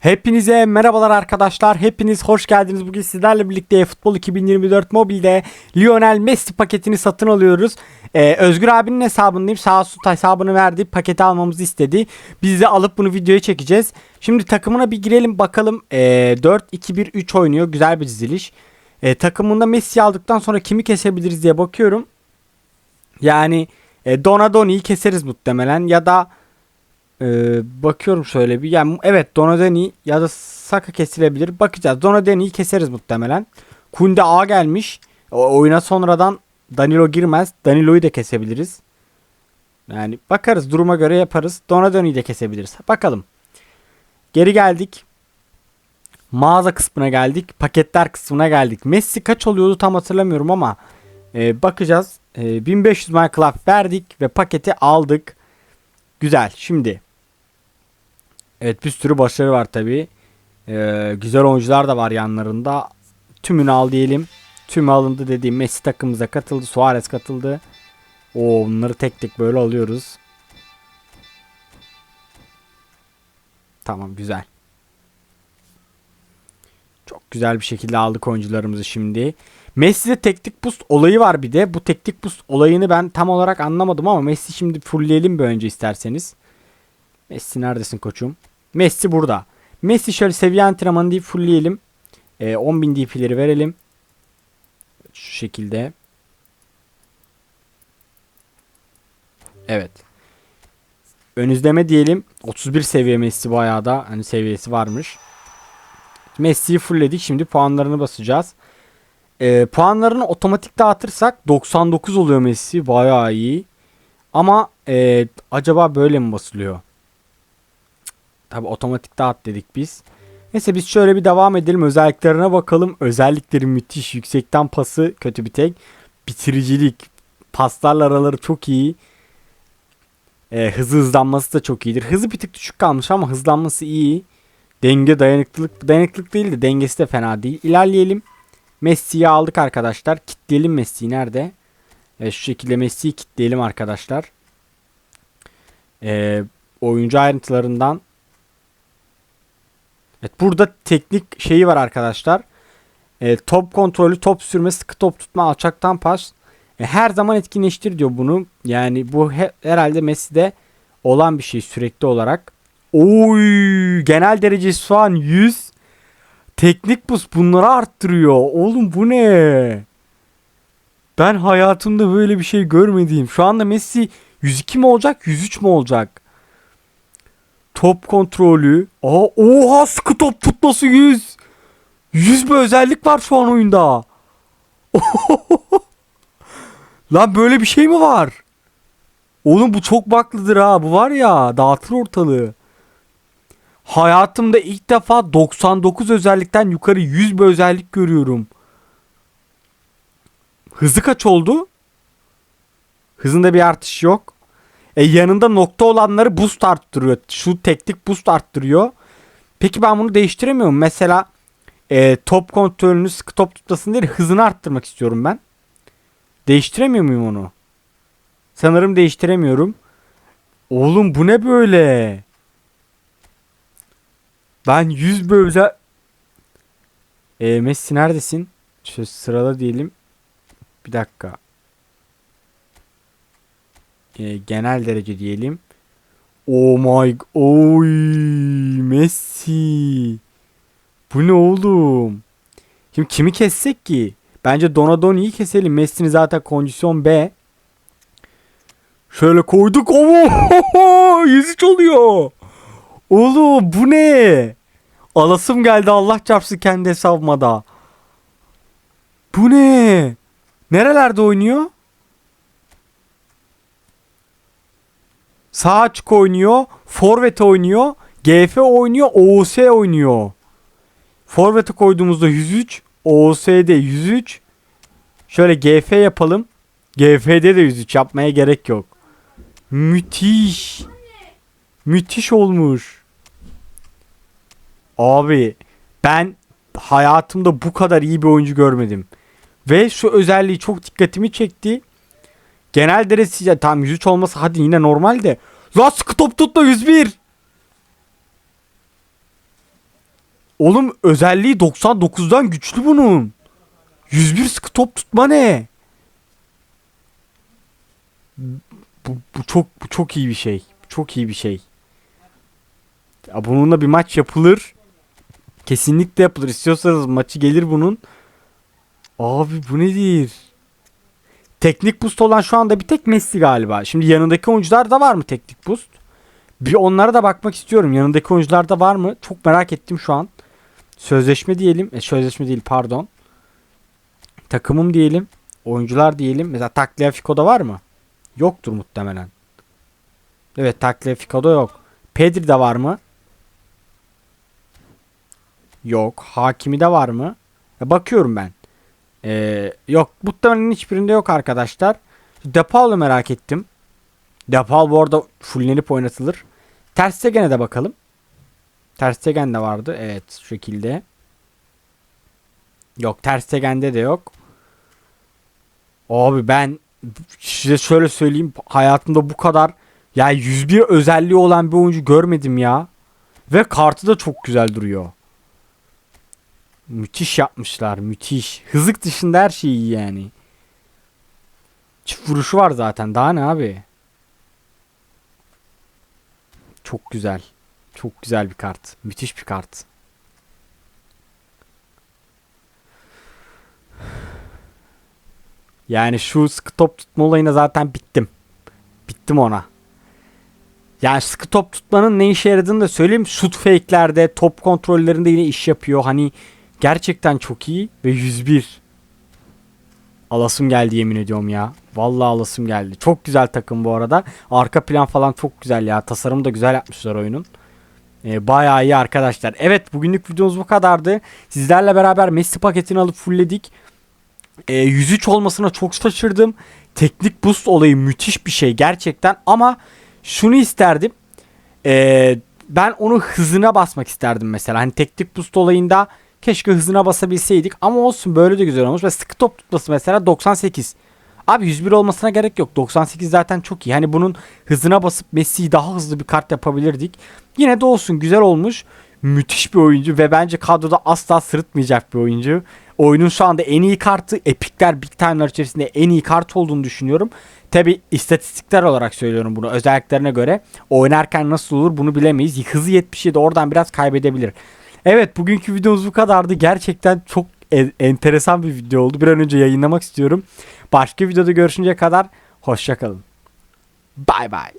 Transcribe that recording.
Hepinize merhabalar arkadaşlar. Hepiniz hoş geldiniz. Bugün sizlerle birlikte Futbol 2024 mobilde Lionel Messi paketini satın alıyoruz. Ee, Özgür abinin hesabındayım. Sağ olsun hesabını verdi. Paketi almamızı istedi. Biz de alıp bunu videoya çekeceğiz. Şimdi takımına bir girelim bakalım. Ee, 4-2-1-3 oynuyor. Güzel bir diziliş. Ee, takımında Messi aldıktan sonra kimi kesebiliriz diye bakıyorum. Yani e, Donadoni'yi keseriz muhtemelen ya da ee, bakıyorum şöyle bir. Yani evet Donadoni ya da Saka kesilebilir. Bakacağız. Donadoni'yi keseriz muhtemelen. Kunde A gelmiş. O, oyuna sonradan Danilo girmez. Danilo'yu da kesebiliriz. Yani bakarız duruma göre yaparız. Donadoni'yi de kesebiliriz. Bakalım. Geri geldik. Mağaza kısmına geldik. Paketler kısmına geldik. Messi kaç oluyordu tam hatırlamıyorum ama e, bakacağız. E, 1500 Minecraft verdik ve paketi aldık. Güzel. Şimdi Evet bir sürü başarı var tabi. Ee, güzel oyuncular da var yanlarında. Tümünü al diyelim. Tümü alındı dediğim Messi takımımıza katıldı. Suarez katıldı. O bunları tek tek böyle alıyoruz. Tamam güzel. Çok güzel bir şekilde aldık oyuncularımızı şimdi. Messi'de teknik boost olayı var bir de. Bu teknik boost olayını ben tam olarak anlamadım ama Messi şimdi fullleyelim bir önce isterseniz. Messi neredesin koçum? Messi burada. Messi şöyle seviye antrenmanı deyip fullleyelim. E, 10.000 DP'leri verelim. Şu şekilde. Evet. Ön izleme diyelim. 31 seviye Messi bayağı da hani seviyesi varmış. Messi'yi fullledik. Şimdi puanlarını basacağız. E, puanlarını otomatik dağıtırsak 99 oluyor Messi. Bayağı iyi. Ama e, acaba böyle mi basılıyor? Tabi otomatik dağıt dedik biz. Neyse biz şöyle bir devam edelim. Özelliklerine bakalım. Özellikleri müthiş. Yüksekten pası kötü bir tek. Bitiricilik. Paslarla araları çok iyi. Ee, hızı hızlanması da çok iyidir. Hızı bir tık düşük kalmış ama hızlanması iyi. Denge dayanıklılık. Dayanıklılık değil de dengesi de fena değil. İlerleyelim. Messi'yi aldık arkadaşlar. Kitleyelim Messi'yi nerede? Evet, şu şekilde Messi'yi kitleyelim arkadaşlar. Ee, oyuncu ayrıntılarından Evet burada teknik şeyi var arkadaşlar. E, top kontrolü, top sürme, sıkı top tutma, alçaktan pas. E, her zaman etkinleştir diyor bunu. Yani bu he, herhalde Messi'de olan bir şey sürekli olarak. Oy genel derecesi şu an 100. Teknik boost bunları arttırıyor. Oğlum bu ne? Ben hayatımda böyle bir şey görmediğim. Şu anda Messi 102 mi olacak 103 mü olacak? Top kontrolü. Aa, oha sıkı top tutması 100. 100 bir özellik var şu an oyunda. Lan böyle bir şey mi var? Oğlum bu çok baklıdır ha. Bu var ya dağıtır ortalığı. Hayatımda ilk defa 99 özellikten yukarı 100 bir özellik görüyorum. Hızı kaç oldu? Hızında bir artış yok. E yanında nokta olanları boost arttırıyor. Şu teknik boost arttırıyor. Peki ben bunu değiştiremiyorum. Mesela e, top kontrolünü sıkı top tutmasın değil hızını arttırmak istiyorum ben. Değiştiremiyor muyum onu? Sanırım değiştiremiyorum. Oğlum bu ne böyle? Ben 100 böyle e, Messi neredesin? Şöyle sırada diyelim. Bir dakika e, genel derece diyelim. Oh my oy Messi. Bu ne oğlum? Şimdi kimi kessek ki? Bence Donadoni'yi keselim. Messi'nin zaten kondisyon B. Şöyle koyduk. Oo, 103 oluyor. Oğlum bu ne? Alasım geldi Allah çarpsın kendi hesabıma da. Bu ne? Nerelerde oynuyor? Sağ açık oynuyor. Forvet oynuyor. GF oynuyor. OOS oynuyor. Forvet'e koyduğumuzda 103. OOS'de 103. Şöyle GF yapalım. GF'de de 103 yapmaya gerek yok. Müthiş. Müthiş olmuş. Abi ben hayatımda bu kadar iyi bir oyuncu görmedim. Ve şu özelliği çok dikkatimi çekti. Genel derecesi tam 103 olması hadi yine normal de. La sıkı top tutma 101. Oğlum özelliği 99'dan güçlü bunun. 101 sıkı top tutma ne? Bu, bu çok bu çok iyi bir şey. Çok iyi bir şey. Ya bununla bir maç yapılır. Kesinlikle yapılır. İstiyorsanız maçı gelir bunun. Abi bu nedir? Teknik boost olan şu anda bir tek Messi galiba. Şimdi yanındaki oyuncularda var mı teknik boost? Bir onlara da bakmak istiyorum. Yanındaki oyuncularda var mı? Çok merak ettim şu an. Sözleşme diyelim. E, sözleşme değil pardon. Takımım diyelim. Oyuncular diyelim. Mesela Tagliafico'da var mı? Yoktur muhtemelen. Evet Tagliafico'da yok. Pedri'de var mı? Yok. Hakimi de var mı? E, bakıyorum ben. Ee, yok. Muhtemelen hiçbirinde yok arkadaşlar. Depal'ı merak ettim. Depal bu arada fullenip oynatılır. Ter Stegen'e de bakalım. Ter Stegen de vardı. Evet şu şekilde. Yok Ter Stegen'de de yok. Abi ben size şöyle söyleyeyim. Hayatımda bu kadar ya 101 özelliği olan bir oyuncu görmedim ya. Ve kartı da çok güzel duruyor. Müthiş yapmışlar. Müthiş. Hızık dışında her şey iyi yani. Çift vuruşu var zaten. Daha ne abi? Çok güzel. Çok güzel bir kart. Müthiş bir kart. Yani şu sıkı top tutma olayına zaten bittim. Bittim ona. Yani sıkı top tutmanın ne işe yaradığını da söyleyeyim. Shoot fake'lerde, top kontrollerinde yine iş yapıyor. Hani gerçekten çok iyi ve 101. Alasım geldi yemin ediyorum ya. Vallahi alasım geldi. Çok güzel takım bu arada. Arka plan falan çok güzel ya. Tasarımı da güzel yapmışlar oyunun. Ee, bayağı iyi arkadaşlar. Evet bugünlük videomuz bu kadardı. Sizlerle beraber Messi paketini alıp fullledik. Ee, 103 olmasına çok şaşırdım. Teknik boost olayı müthiş bir şey gerçekten. Ama şunu isterdim. Ee, ben onu hızına basmak isterdim mesela. Hani teknik boost olayında keşke hızına basabilseydik. Ama olsun böyle de güzel olmuş. Ve sıkı top tutması mesela 98. Abi 101 olmasına gerek yok. 98 zaten çok iyi. Hani bunun hızına basıp Messi'yi daha hızlı bir kart yapabilirdik. Yine de olsun güzel olmuş. Müthiş bir oyuncu ve bence kadroda asla sırıtmayacak bir oyuncu. Oyunun şu anda en iyi kartı Epic'ler Big Time'lar içerisinde en iyi kart olduğunu düşünüyorum. Tabi istatistikler olarak söylüyorum bunu özelliklerine göre. Oynarken nasıl olur bunu bilemeyiz. Hızı 77 oradan biraz kaybedebilir. Evet bugünkü videomuz bu kadardı. Gerçekten çok en- enteresan bir video oldu. Bir an önce yayınlamak istiyorum. Başka videoda görüşünceye kadar hoşçakalın. Bay bay.